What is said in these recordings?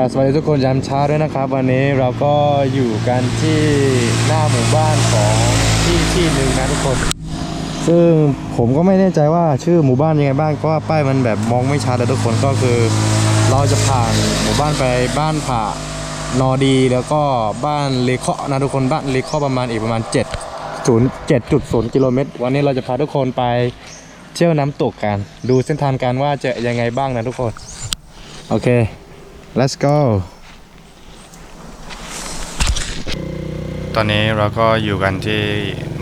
กราบสวัสดีทุกคนยามเช้าด้วยนะครับ วันนี้เราก็อยู่กันที่หน้าหมู่บ้านของที่ที่หนึ่งนะทุกคน ซึ่งผมก็ไม่แน่ใจว่าชื่อหมู่บ้านยังไงบ้างเพราะว่าป้ายมันแบบมองไม่ชัดเลยทุกคนก็คือ เราจะผ่านหมู่บ้านไปบ้านผานอดีแล้วก็บ้านเลเคาะนะทุกคนบ้านเลเคาะประมาณอีกประมาณ 7 0 7.0กิโลเมตรวันนี้เราจะพาทุกคนไปเที่ยวน้ำตกกัน ดูเส้นทางการว่าจะยังไงบ้างนะทุกคน โอเค let's go ตอนนี้เราก็อยู่กันที่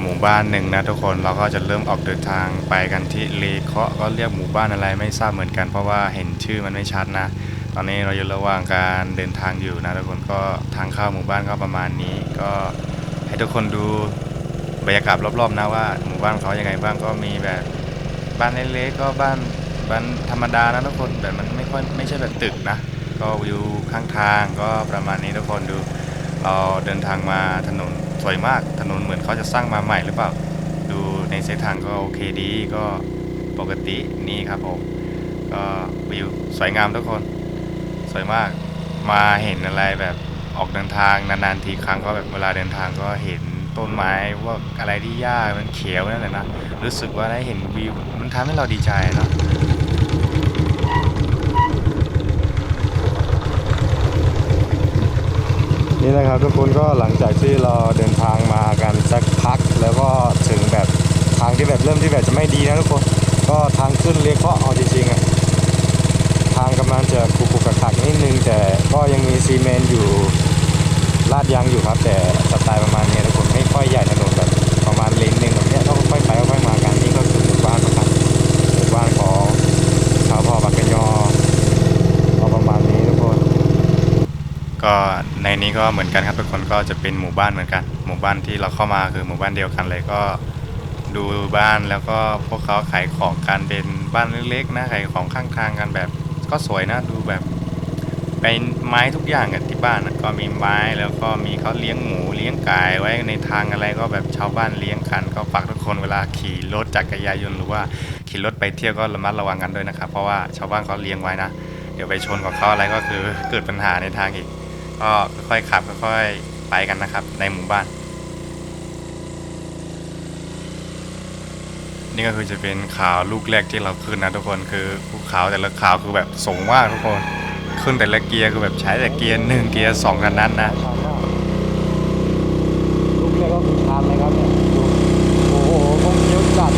หมู่บ้านหนึ่งนะทุกคนเราก็จะเริ่มออกเดินทางไปกันที่เลเคาะก็เรียกหมู่บ้านอะไรไม่ทราบเหมือนกัน เพราะว่าเห็นชื่อมันไม่ชัดนะ ตอนนี้เราอยู่ระหว่างการเดินทางอยู่นะทุกคนก็ทางเข้าหมู่บ้านก็ประมาณนี้ ก็ให้ทุกคนดูบรรยากาศรอบๆนะว่าหมู่บ้านเขายังไงบ้างก็มีแบบบ้านเล็กๆก็บ้านบ้านธรรมดานะทุกคนแบบมันไม่ค่อยไม่ใช่แบบตึกนะ ก็วิวข้างทางก็ประมาณนี้ทุกคนดู เราเดินทางมาถนนสวยมากถนนเหมือนเขาจะสร้างมาใหม่หรือเปล่า ดูในเส้นทางก็โอเคดีก็ปกตินี่ครับผมก็วิวสวยงามทุกคน สวยมากมาเห็นอะไรแบบออกเดินทางนานๆทีครั้งก็แบบเวลาเดินทางก็เห็นต้นไม้ว่าอะไรที่หญ้ามันเขียวนั่นแหละนะรู้สึกว่าได้เห็นวิวมันทำให้เราดีใจเนาะ นี่นะครับทุกคนก็หลังจากที่เราเดินทางมากันสักพัก แล้วก็ถึงแบบทางที่แบบเริ่มที่แบบจะไม่ดีนะทุกคน ก็ทางขึ้นเรียกเพราะเอาจริงๆอะทางกำลังจะขรุขระขักนิดนึง แต่ก็ยังมีซีเมนต์อยู่ลาดยางอยู่ครับ แต่สไตล์ประมาณนี้ทุกคนไม่ค่อยใหญ่ถนนแบบประมาณเลนหนึ่งแบบนี้ยก็ค่อยไปค่อยมากันนี่ก็คือหมู่บ้านนะครับหมู่บ้านของชาวพ่อบักกะยอก็ประมาณนี้ทุกคน ก็ในนี้ก็เหมือนกันครับทุกคนก็จะเป็นหมู่บ้านเหมือนกัน หมู่บ้านที่เราเข้ามาคือหมู่บ้านเดียวกันเลยก็ดูบ้านแล้วก็พวกเขาขายของกันเป็นบ้านเล็กๆนะขายของข้างทางกันแบบ ก็สวยนะดูแบบเป็นไม้ทุกอย่างอะที่บ้านอะก็มีไม้แล้วก็มีเขาเลี้ยงหมูเลี้ยงไก่ไว้ในทางอะไรก็แบบชาวบ้านเลี้ยงกัน ก็ฝากทุกคนเวลาขี่รถจักรยานยนต์หรือว่าขี่รถไปเที่ยวก็ระมัดระวังกันด้วยนะครับเพราะว่าชาวบ้านเขาเลี้ยงไว้นะ เดี๋ยวไปชนกับเขาอะไรก็คือเกิดปัญหาในทางอีก ก็ค่อยๆขับค่อยๆไปกันนะครับ ในหมู่บ้าน นี่ก็คือจะเป็นข่าวลูกแรกที่เราขึ้นนะทุกคนคือภูเขาแต่ละข่าวคือแบบสูงมากทุกคน ขึ้นแต่ละเกียร์คือแบบใช้แต่เกียร์หนึ่งเกียร์สองกันนั้นนะลูกแรกก็คือชันเลยครับเนี่ยดูโอ้โหคงเคี้ยวจัด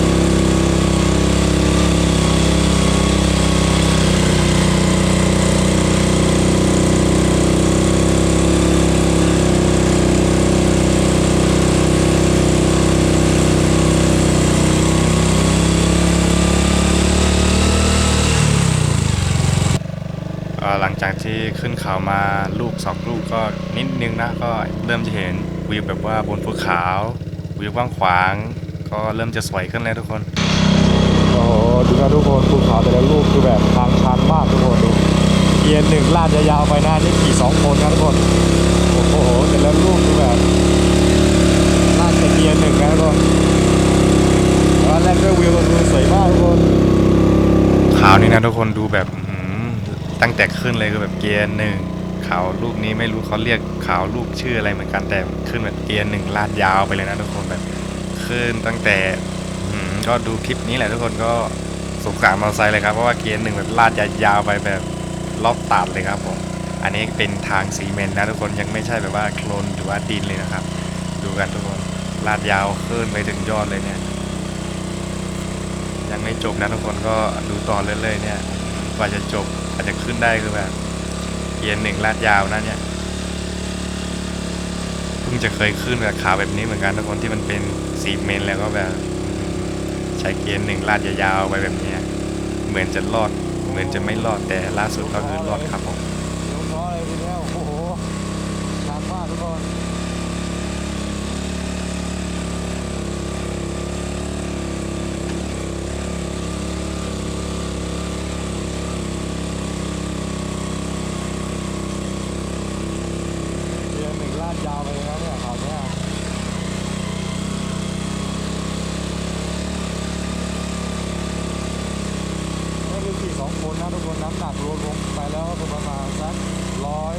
ก็หลังจากที่ขึ้นเขา มาลูกสองลูกก็นิดนึงนะก็เริ่มจะเห็นวิวแบบว่าบนภูเขาวิวกว้างขวาง ก็เริ่มจะสวยขึ้นแล้วทุกคนโอ้โหดูนะทุกคนภูเขาแต่ละลูกคือแบบทางชันมากทุกคนดูเกียร์หนึ่งลาดยาวๆไปหน้านี่ขี่สองคนนะทุกคนโอ้โหแต่ละลูกคือแบบลาดแต่เกียร์หนึ่งนะทุกคนแล้วแรกด้วยวิวดูสวยมากทุกคนขาวนี่นะทุกคนดูแบบอื้อหือตั้งแต่ขึ้นเลยคือแบบเกียร์หนึ่ง ขาวลูกนี้ไม่รู้เขาเรียกขาวลูกชื่ออะไรเหมือนกันแต่ขึ้นแบบเกียร์หนึ่งลาดยาวไปเลยนะทุกคนแบบขึ้นตั้งแต่ก็ดูคลิปนี้แหละทุกคนก็สงสารมอเตอร์ไซค์เลยครับเพราะว่าเกียร์หนึ่งแบบลาดยาวไปแบบรอบตัดเลยครับผมอันนี้เป็นทางซีเมนต์นะทุกคนยังไม่ใช่แบบว่าโคลนหรือว่าดินเลยนะครับ ดูกันทุกคนลาดยาวขึ้นไปถึงยอดเลยเนี่ย ยังไม่จบนะทุกคนก็ดูต่อเรื่อยๆเนี่ยกว่าจะจบอาจจะขึ้นได้คือแบบ เกียร์หนึ่งลาดยาวนะเนี่ยเพิ่งจะเคยขึ้นกับขาแบบนี้เหมือนกันทุกคนที่มันเป็นซีเมนแล้วก็แบบ ใช้เกียร์หนึ่งลาดยาวๆไปแบบเนี้ยเหมือนจะรอด เหมือนจะไม่รอดแต่ล่าสุดก็คือรอดครับผม เดี๋ยวน้อยเลยทีเนี้ยโอ้โหชันมากทุกคน เกียร์หนึ่งลาดยาวไปเลยนะเนี่ยเขาวเนี่ยก็คือขี่สองคนนะทุกคนน้ำหนักรวมลงไปแล้วก็ประมาณสักร้อย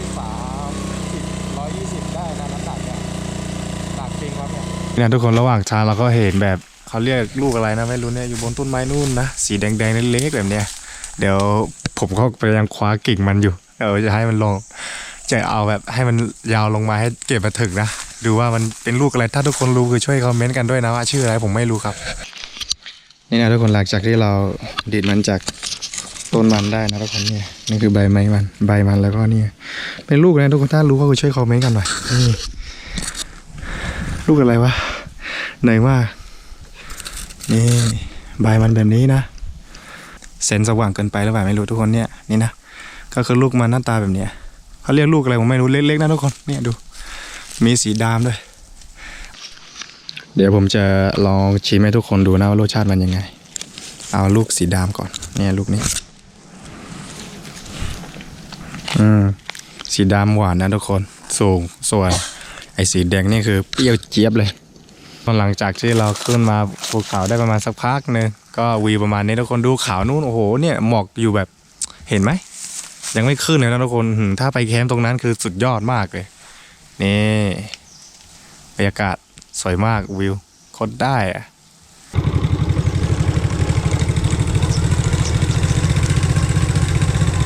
จริงครับ เนี่ยทุกคนระหว่างทางเราก็เห็นแบบเขาเรียกลูกอะไรนะไม่รู้เนี่ยอยู่บนต้นไม้นู่นนะสีแดงๆเล็กๆแบบเนี้ยเดี๋ยวผมก็พยายามคว้ากิ่งมันอยู่เออจะให้มันลงจะเอาแบบให้มันยาวลงมาให้เก็บมาถึงนะดูว่ามันเป็นลูกอะไรถ้าทุกคนรู้คือช่วยคอมเมนต์กันด้วยนะว่าชื่ออะไรผมไม่รู้ครับ นี่นะทุกคนหลังจากที่เราดีดมันจากต้นมันได้นะทุกคนเนี่ยนี่คือใบไม้มันใบมันแล้วก็นี่เป็นลูกนะทุกคนถ้ารู้ก็คือช่วยคอมเมนต์กันหน่อยนี่ ลูกอะไรวะเหนื่อยมาก นี่ใบมันแบบนี้นะเซนสว่างเกินไปหรือเปล่าไม่รู้ทุกคนเนี่ยนี่นะก็คือลูกมันหน้าตาแบบเนี้ยเขาเรียกลูกอะไรผมไม่รู้เล็กๆนะทุกคนเนี่ยดู มีสีดำด้วย เดี๋ยวผมจะลองชิมให้ทุกคนดูนะว่ารสชาติมันยังไง เอาลูกสีดำก่อนเนี่ยลูกนี้อืมสีดำหวานนะทุกคนสูงสวน ไอ้สีแดงนี่คือเปรี้ยวเจี๊ยบเลยตอนหลังจากที่เราขึ้นมาภูเขาได้ประมาณสักพักหนึ่งก็วีประมาณนี้ทุกคนดูขาวนู่นโอ้โหเนี่ยหมอกอยู่แบบเห็นไหมยังไม่ขึ้นเลยนะทุกคนถ้าไปแคมป์ตรงนั้นคือสุดยอดมากเลย นี่บรรยากาศสวยมากวิวโคตรได้อะ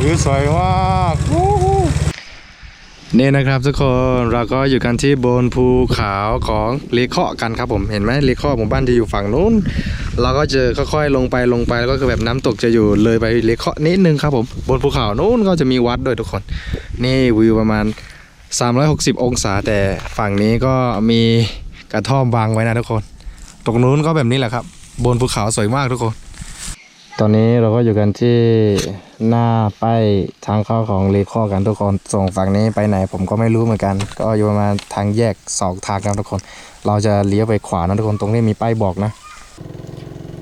วิวสวยมาก นี่นะครับทุกคนเราก็อยู่กันที่บนภูเขาของเลเคาะกันครับผมเห็นไหมเลเคาะหมู่บ้านที่อยู่ฝั่งนู้น เราก็จะค่อยๆลงไปลงไปแล้วก็คือแบบน้ำตกจะอยู่เลยไปเลเคาะนิดนึงครับผมบนภูเขานู้นก็จะมีวัดด้วยทุกคน นี่วิวประมาณ 360 องศาแต่ฝั่งนี้ก็มีกระท่อมวางไว้นะทุกคน ตรงนู้นก็แบบนี้แหละครับ บนภูเขาสวยมากทุกคน ตอนนี้เราก็อยู่กันที่หน้าป้ายทางเข้าของเลคอกันทุกคนส่งฝั่งนี้ไปไหนผมก็ไม่รู้เหมือนกัน ก็อยู่ประมาณทางแยกสองทางนะทุกคน เราจะเลี้ยวไปขวานะทุกคนตรงนี้มีป้ายบอกนะ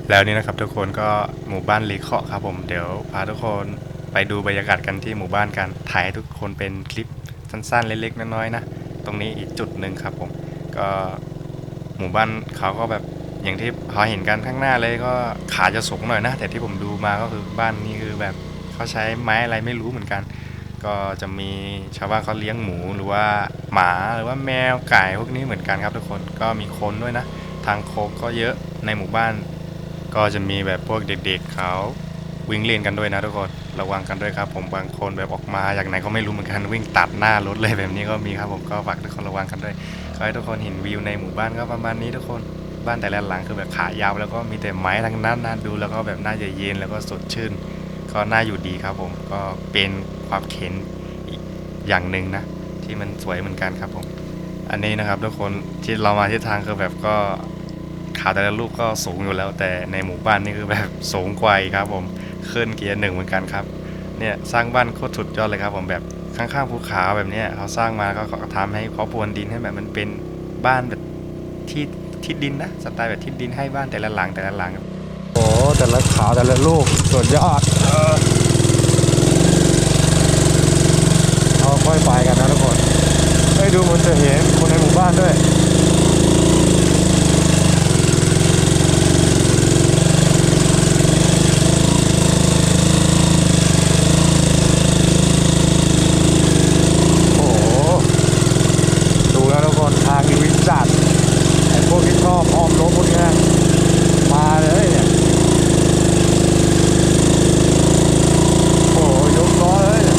แล้วนี่นะครับทุกคนก็หมู่บ้านเลเคาะครับผมเดี๋ยวพาทุกคนไปดูบรรยากาศกันที่หมู่บ้านกันถ่ายให้ทุกคนเป็นคลิปสั้นๆเล็กๆน้อยๆนะตรงนี้อีกจุดหนึ่งครับผมก็หมู่บ้านเขาก็แบบ อย่างที่เขาเห็นกันข้างหน้าเลยก็ขาจะสูงหน่อยนะ แต่ที่ผมดูมาก็คือบ้านนี้คือแบบเขาใช้ไม้อะไรไม่รู้เหมือนกัน ก็จะมีชาวบ้านเขาเลี้ยงหมูหรือว่าหมาหรือว่าแมวไก่พวกนี้เหมือนกันครับทุกคนก็มีคนด้วยนะ ทางโค้งก็เยอะในหมู่บ้าน ก็จะมีแบบพวกเด็กๆเขาวิ่งเล่นกันด้วยนะทุกคนระวังกันด้วยครับ ผมบางคนแบบออกมาอย่างไหนก็ไม่รู้เหมือนกันวิ่งตัดหน้ารถเลยแบบนี้ก็มีครับผมก็ฝากทุกคนระวังกันด้วยขอให้ทุกคนเห็นวิวในหมู่บ้านก็ประมาณนี้ทุกคน บ้านแต่ละหลังคือแบบขายาวแล้วก็มีแต่ไม้ทั้งนั้นนะดูแล้วก็แบบน่าจะเย็นแล้วก็สดชื่น ก็น่าอยู่ดีครับผมก็เป็นความเข็นอย่างหนึ่งนะ ที่มันสวยเหมือนกันครับผม อันนี้นะครับทุกคนที่เรามาที่ทางคือแบบก็ขาแต่ละลูกก็สูงอยู่แล้ว แต่ในหมู่บ้านนี่คือแบบสูงกว่าครับผมขึ้นเกียร์หนึ่งเหมือนกันครับเนี่ยสร้างบ้านโคตรสุดยอดเลยครับผมแบบข้างๆภูเขาแบบนี้เขาสร้างมาก็เขาทำให้เขาพรวนดินให้แบบมันเป็นบ้านแบบที่ ทิศดินนะสไตล์แบบทิศดินให้บ้านแต่ละหลังแต่ละหลังโอ้แต่ละขาวแต่ละลูกสุดยอดเอาค่อยไปกันนะทุกคนให้ดูมันจะเห็นคนในหมู่บ้านด้วย โอ้โห ดูแล้วทุกคนทางนี้วิจัดไอ้พวกที่ชอบอ้อมรถพวกเนี้ยมาเลยเนี่ยโอ้โหยกล้อเลยเนี่ย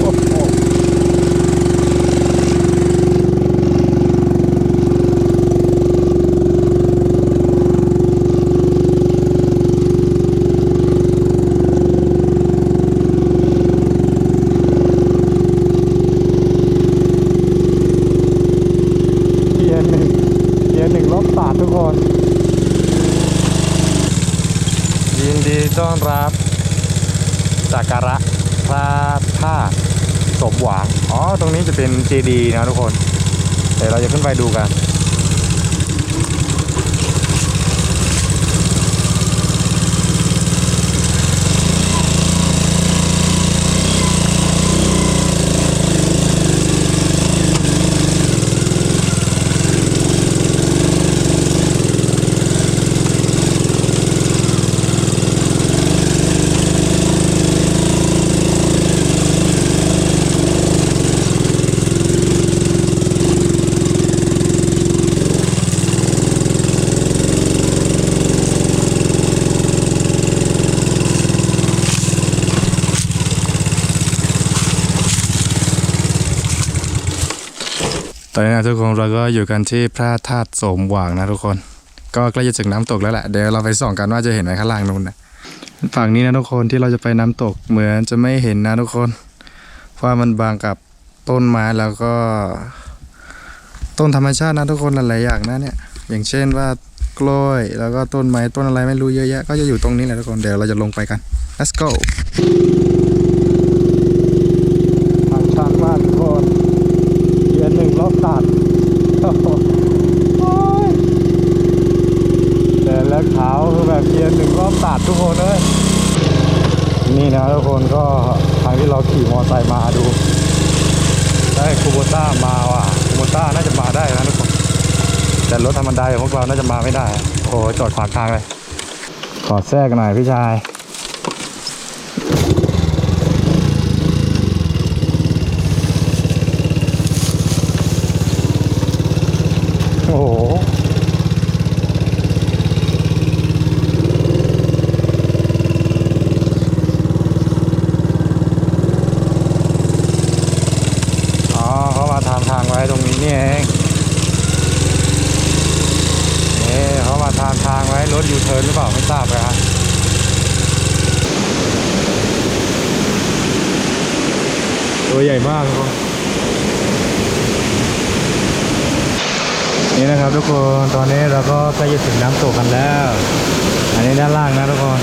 โอ้โห เกียร์หนึ่งเกียร์หนึ่งรอบสามทุกคน ยินดีต้อนรับ สักการะพระธาตุสมหวัง อ๋อ ตรงนี้จะเป็นเจดีย์นะทุกคน เดี๋ยวเราจะขึ้นไปดูกัน ตอนนี้นะทุกคนเราก็อยู่กันที่พระธาตุโสมหว่างนะทุกคน ก็ใกล้จะถึงน้ำตกแล้วแหละเดี๋ยวเราไปส่องกันว่าจะเห็นไหมข้างล่างนู้นนะฝั่งนี้นะทุกคนที่เราจะไปน้ำตกเหมือนจะไม่เห็นนะทุกคน เพราะมันบางกับต้นไม้แล้วก็ ต้นธรรมชาตินะทุกคนหลายๆอย่างนะเนี่ยอย่างเช่นว่ากล้วยแล้วก็ต้นไม้ต้นอะไรไม่รู้เยอะแยะก็จะอยู่ตรงนี้แหละทุกคนเดี๋ยวเราจะลงไปกัน let's go ทางชันมากทุกคนเกียร์หนึ่งรอบตัด แต่แล้วขาวคือแบบเกียร์หนึ่งรอบตัดทุกคนเลยนี่นะทุกคนก็ทางที่เราขี่มอเตอร์ไซค์มาดู ได้คูโบต้ามาว่ะคูโบต้าน่าจะมาได้นะทุกคนแต่รถธรรมดาอย่างพวกเราน่าจะมาไม่ได้ โอ้จอดขวางทางเลย ขอแทรกหน่อยพี่ชาย โอ้โห อ๋อเขามาทำทางไว้ตรงนี้นี่เองนี่เขามาทำทางไว้รถยูเทิร์นหรือเปล่าไม่ทราบเลยฮะตัวใหญ่มากทุกคนนี่นะครับ ทุกคน ตอนนี้เราก็ใกล้จะถึงน้ำตกกันแล้ว อันนี้ด้านล่างนะทุกคน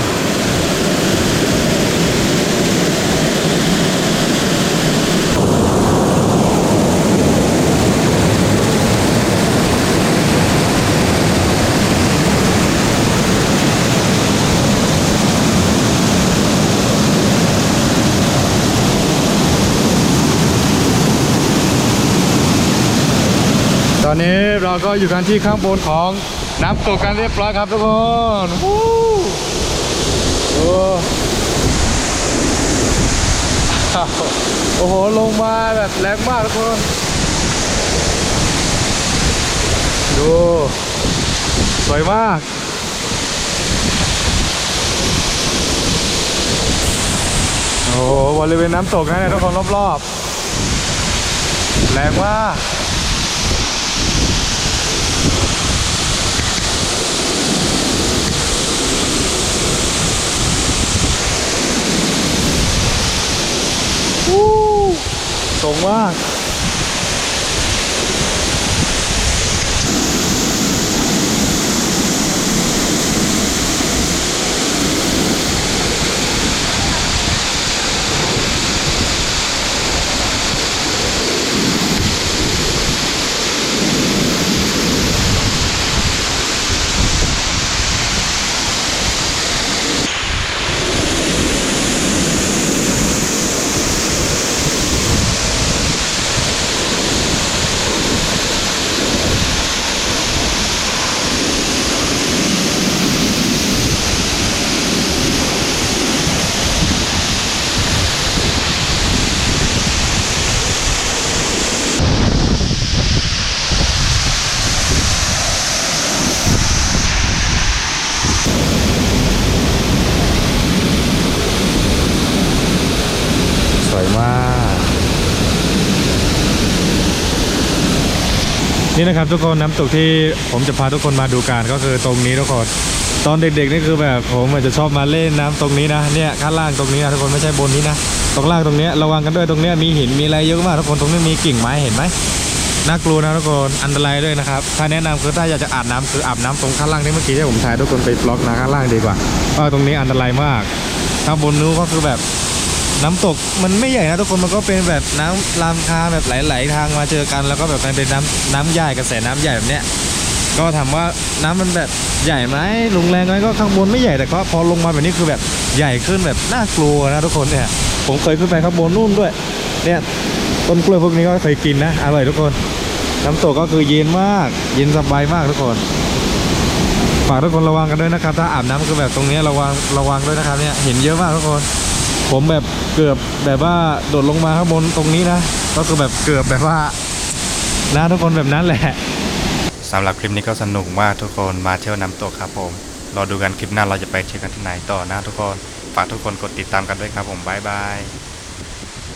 อนนี้เราก็อยู่กันที่ข้างบนของน้ำตกกันเรียบร้อยครับทุกคนวู้โอ้โอ้โห ลงมาแบบแรงมากทุกคน ดู สวยมากโอ้โหบริเวณน้ำตกนะเนี่ยทุกคนรอบๆ แรงมาก วู้ สู นี่นะครับทุกคนน้ำตกที่ผมจะพาทุกคนมาดูกันก็คือตรงนี้ทุกคนตอนเด็กๆนี่คือแบบผมอาจจะชอบมาเล่นน้ำตรงนี้นะเนี่ยข้างล่างตรงนี้นะทุกคนไม่ใช่บนนี้นะตรงล่างตรงเนี้ยระวังกันด้วยตรงเนี้ยมีหินมีอะไรเยอะมากทุกคนตรงนี้มีกิ่งไม้เห็นไหมน่ากลัวนะทุกคนอันตรายด้วยนะครับถ้าแนะนำคือถ้าอยากจะอาบน้ำคืออาบน้ำตรงข้างล่างที่เมื่อกี้ที่ผมถ่ายทุกคนไปบล็อกนะข้างล่างดีกว่าเพราะตรงนี้อันตรายมากข้างบนนู้นก็คือแบบ น้ำตกมันไม่ใหญ่นะทุกคนมันก็เป็นแบบน้ำลำคาแบบไหลๆทางมาเจอกัน แล้วก็แบบมันเป็นน้ำน้ำใหญ่กระแสน้ำใหญ่แบบเนี้ยก็ถามว่าน้ำมันแบบใหญ่ไหมลงแรงไหมก็ข้างบนไม่ใหญ่แต่ก็พอลงมาแบบนี้คือแบบใหญ่ขึ้นแบบน่ากลัวนะทุกคนเนี่ยผมเคยขึ้นไปข้างบนนู่นด้วย เนี่ยต้นกล้วยพวกนี้ก็เคยกินนะอร่อยทุกคน น้ำตกก็คือเย็นมากเย็นสบายมากทุกคนฝากทุกคนระวังกันด้วยนะครับ ถ้าอาบน้ำคือแบบตรงนี้ระวังระวังด้วยนะครับเนี่ยเห็นเยอะมากทุกคน ผมแบบ เกือบแบบว่าโดดลงมาข้างบนตรงนี้นะ ก็คือแบบเกือบแบบว่านะทุกคนแบบนั้นแหละสำหรับคลิปนี้ก็สนุกมากทุกคนมาเที่ยวน้ำตกครับผมรอดูกันคลิปหน้าเราจะไปเที่ยวกันที่ไหนต่อนะทุกคนฝากทุกคนกดติดตามกันด้วยครับผมบ๊ายบาย